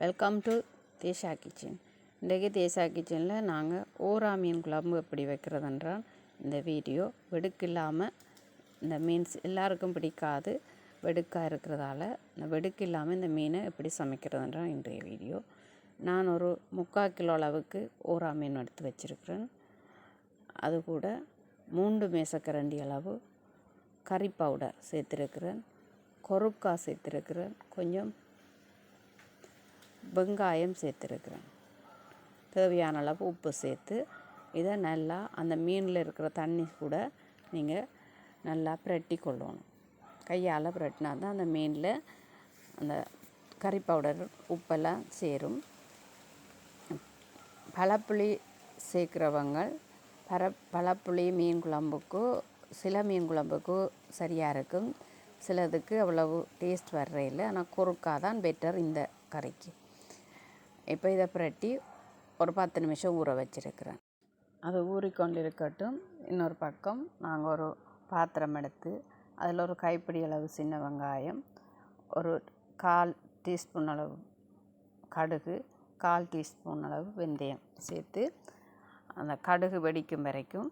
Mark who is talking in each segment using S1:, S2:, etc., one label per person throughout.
S1: Welcome to தேஷா kitchen இன்றைக்கு தேஷா கிச்சனில் நாங்கள் ஓரா மீன் குழம்பு எப்படி வைக்கிறதென்றால் இந்த வீடியோ. வெடுக்கில்லாமல் இந்த மீன்ஸ் எல்லாருக்கும் பிடிக்காது. வெடுக்காக இருக்கிறதால இந்த வெடுக்கு இல்லாமல் இந்த மீனை எப்படி சமைக்கிறதுன்றால் இன்றைய வீடியோ. நான் ஒரு முக்கால் கிலோ அளவுக்கு ஓரா மீன் எடுத்து வச்சுருக்கிறேன். அது கூட மூன்று மேசக்கரண்டி அளவு கறி பவுடர் சேர்த்துருக்கிறேன். கொருக்கா சேர்த்துருக்கிறேன். கொஞ்சம் வெங்காயம் சேர்த்துருக்குறேன். தேவையான அளவு உப்பு சேர்த்து இதை நல்லா அந்த மீனில் இருக்கிற தண்ணி கூட நீங்கள் நல்லா பிரட்டி கொள்ளணும். கையால் பிரட்டினா தான் அந்த மீனில் அந்த கறி பவுடர் உப்பெல்லாம் சேரும். பழப்புளி சேர்க்குறவங்க பர பழப்புளி மீன் குழம்புக்கு சில மீன் குழம்புக்கு சரியாக இருக்கும். சிலதுக்கு அவ்வளவு டேஸ்ட் வர்றதில்லை ஆனால் குறுக்கா தான் பெட்டர் இந்த கறிக்கு. இப்போ இதை புரட்டி ஒரு பத்து நிமிஷம் ஊற வச்சிருக்கிறேன். அது ஊறிக்கொண்டு இருக்கட்டும் இன்னொரு பக்கம் நாங்கள் ஒரு பாத்திரம் எடுத்து அதில் ஒரு கைப்பிடி அளவு சின்ன வெங்காயம் ஒரு கால் டீஸ்பூன் அளவு கடுகு கால் டீஸ்பூன் அளவு வெந்தயம் சேர்த்து அந்த கடுகு வெடிக்கும் வரைக்கும்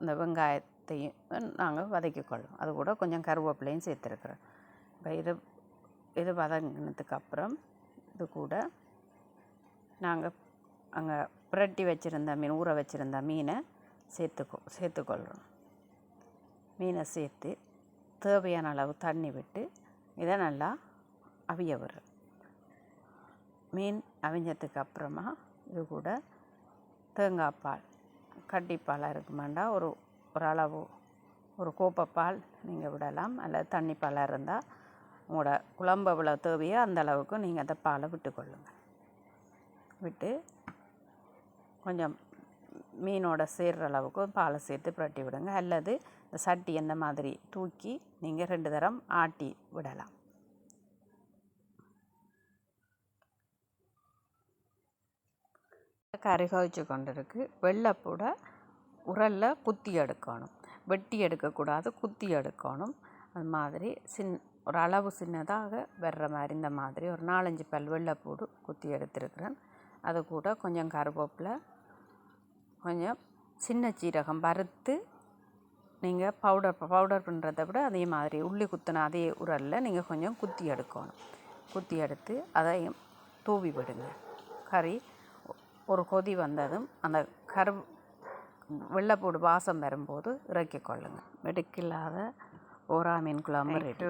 S1: இந்த வெங்காயத்தையும் நாங்கள் வதக்கிக்கொள்ளும். அது கூட கொஞ்சம் கருவேப்பிலையும் சேர்த்துருக்குறோம். இப்போ இது இது வதங்கினதுக்கு அப்புறம் இது கூட நாங்கள் அங்கே புரட்டி வச்சுருந்த மீன் ஊற வச்சுருந்த மீனை சேர்த்துக்கோ சேர்த்துக்கொள்கிறோம் மீனை சேர்த்து தேவையான அளவு தண்ணி விட்டு இதை நல்லா அவிய விடுறோம். மீன் அவிஞ்சதுக்கு அப்புறமா இது கூட தேங்காய் பால் கட்டிப்பாலாக இருக்க ஒரு ஒரு அளவு ஒரு கோப்பப்பால் நீங்கள் விடலாம். அல்லது தண்ணி பாலாக இருந்தால் உங்களோட குழம்பு எவ்வளோ தேவையோ அந்த அளவுக்கு நீங்கள் அந்த பாலை விட்டுக்கொள்ளுங்கள் விட்டு கொஞ்சம் மீனோட சேர்கிற அளவுக்கு பாலை சேர்த்து புரட்டி விடுங்க. அல்லது இந்த சட்டி அந்த மாதிரி தூக்கி நீங்கள் ரெண்டு தரம் ஆட்டி விடலாம். கறி கவிச்சு கொண்டிருக்கு. வெள்ளைப்பூட உரலில் குத்தி எடுக்கணும். வெட்டி எடுக்கக்கூடாது குத்தி எடுக்கணும். அது மாதிரி சின் ஒரு அளவு சின்னதாக வர்ற மாதிரி இந்த மாதிரி ஒரு நாலஞ்சு பல் வெள்ளைப்பூடு குத்தி எடுத்துருக்குறேன். அது கூட கொஞ்சம் கருவேப்பிலை கொஞ்சம் சின்ன சீரகம் வறுத்து நீங்கள் பவுடர் பவுடர் பண்ணுறத விட அதே மாதிரி உள்ளி குத்தின அதே உரலில் நீங்கள் கொஞ்சம் குத்தி எடுக்கணும். குத்தி எடுத்து அதையும் தூவி விடுங்க. கறி ஒரு கொதி வந்ததும் அந்த கரு வெள்ளைப்பூடு வாசம் வரும்போது இறக்கி கொள்ளுங்கள் வெடுக்கில்லாத ஓரா மீன் குழம்பு ரெடி